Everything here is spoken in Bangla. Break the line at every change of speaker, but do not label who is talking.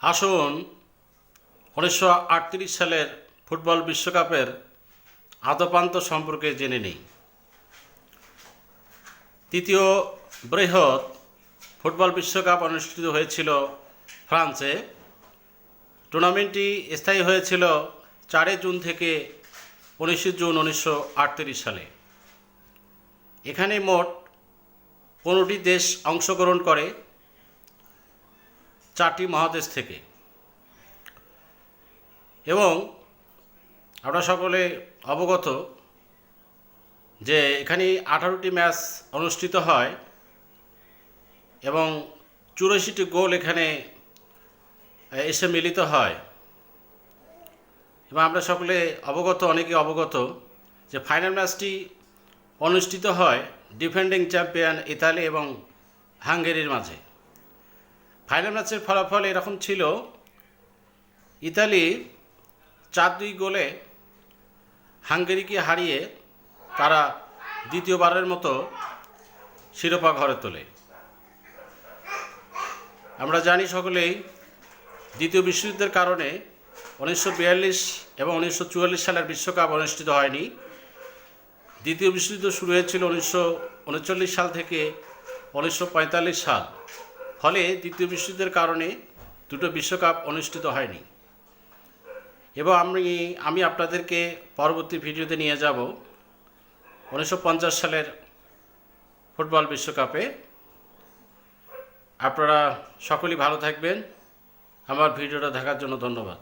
আসুন, উনিশশো আটত্রিশ সালের ফুটবল বিশ্বকাপের আদপান্ত সম্পর্কে জেনে নিই। তৃতীয় বৃহৎ ফুটবল বিশ্বকাপ অনুষ্ঠিত হয়েছিল ফ্রান্সে। টুর্নামেন্টটি স্থায়ী হয়েছিল চারই জুন থেকে উনিশে জুন উনিশশো আটত্রিশ সালে। এখানে মোট পনেরোটি দেশ অংশগ্রহণ করে। চারটি মহাদেশ থেকে। এবং আমরা সকলে অবগত যে এখানে আঠারোটি ম্যাচ অনুষ্ঠিত হয় এবং চুরাশিটি গোল এখানে এসে মিলিত হয়। এবং আমরা সকলে অবগত, অনেকে অবগত যে ফাইনাল ম্যাচটি অনুষ্ঠিত হয় ডিফেন্ডিং চ্যাম্পিয়ন ইতালি এবং হাঙ্গেরির মাঝে। ফাইনাল ম্যাচের ফলাফল এরকম ছিল, ইতালি চার দুই গোলে হাঙ্গেরিকে হারিয়ে তারা দ্বিতীয়বারের মতো শিরোপা ঘরে তোলে। আমরা জানি সকলেই দ্বিতীয় বিশ্বযুদ্ধের কারণে উনিশশো বিয়াল্লিশ এবং উনিশশো চুয়াল্লিশ সালের বিশ্বকাপ অনুষ্ঠিত হয়নি। দ্বিতীয় বিশ্বযুদ্ধ শুরু হয়েছিল উনিশশো উনচল্লিশ সাল থেকে উনিশশো পঁয়তাল্লিশ সাল। ফলে দ্বিতীয় বিশ্বযুদ্ধের কারণে দুটো বিশ্বকাপ অনুষ্ঠিত হয়নি। এবং আমি আমি আপনাদেরকে পরবর্তী ভিডিওতে নিয়ে যাব উনিশশো পঞ্চাশ সালের ফুটবল বিশ্বকাপে। আপনারা সকলেই ভালো থাকবেন। আমার ভিডিওটা দেখার জন্য ধন্যবাদ।